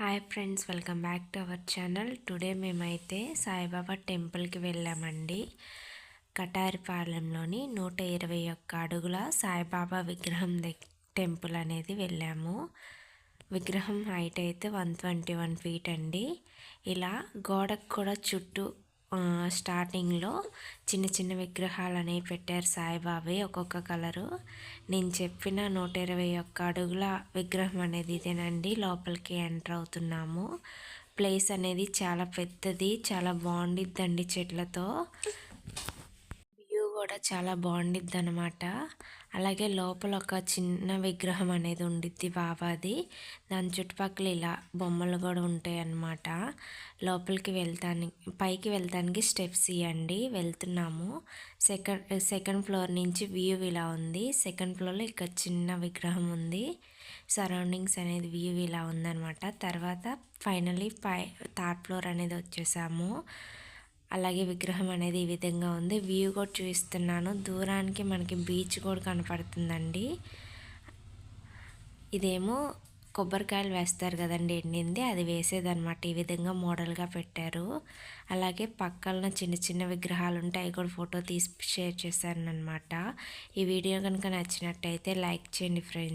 Hi friends welcome back to our channel today మేమైతే సాయిబాబా టెంపుల్కి వెళ్ళామండి. కటారిపాలెంలోని నూట ఇరవై ఒక్క అడుగుల సాయిబాబా విగ్రహం టెంపుల్ అనేది వెళ్ళాము. విగ్రహం హైట్ అయితే వన్ ట్వంటీ వన్ ఫీట్ అండి. ఇలా గోడకు కూడా చుట్టూ స్టార్టింగ్లో చిన్న చిన్న విగ్రహాలు అనేవి పెట్టారు సాయిబాబే ఒక్కొక్క కలరు. నేను చెప్పిన నూట ఇరవై ఒక్క అడుగుల విగ్రహం అనేది ఇదేనండి. లోపలికి ఎంటర్ అవుతున్నాము. ప్లేస్ అనేది చాలా పెద్దది చాలా బాగుండిద్దండి చెట్లతో. కూడా చాలా బాగుండిద్ది అనమాట అలాగే లోపల ఒక చిన్న విగ్రహం అనేది ఉండిద్ది బాబాది. దాని చుట్టుపక్కల ఇలా బొమ్మలు కూడా ఉంటాయి అన్నమాట లోపలికి వెళ్తానికి పైకి వెళ్తానికి స్టెప్స్ ఇవ్వండి వెళ్తున్నాము. సెకండ్ సెకండ్ ఫ్లోర్ నుంచి వ్యూ ఇలా ఉంది. సెకండ్ ఫ్లోర్లో ఇక్కడ చిన్న విగ్రహం ఉంది. సరౌండింగ్స్ అనేది వ్యూ ఇలా ఉందన్నమాట. తర్వాత ఫైనలీ పై థర్డ్ ఫ్లోర్ అనేది వచ్చేసాము. అలాగే విగ్రహం అనేది ఈ విధంగా ఉంది. వ్యూ కూడా చూపిస్తున్నాను. దూరానికి మనకి బీచ్ కూడా కనపడుతుందండి. ఇదేమో కొబ్బరికాయలు వేస్తారు కదండి ఎండింది. అది వేసేదనమాట ఈ విధంగా మోడల్గా పెట్టారు. అలాగే పక్కన చిన్న చిన్న విగ్రహాలు ఉంటాయి అవి కూడా ఫోటో తీసి షేర్ చేశాను అనమాట ఈ వీడియో కనుక నచ్చినట్టయితే లైక్ చేయండి ఫ్రెండ్స్.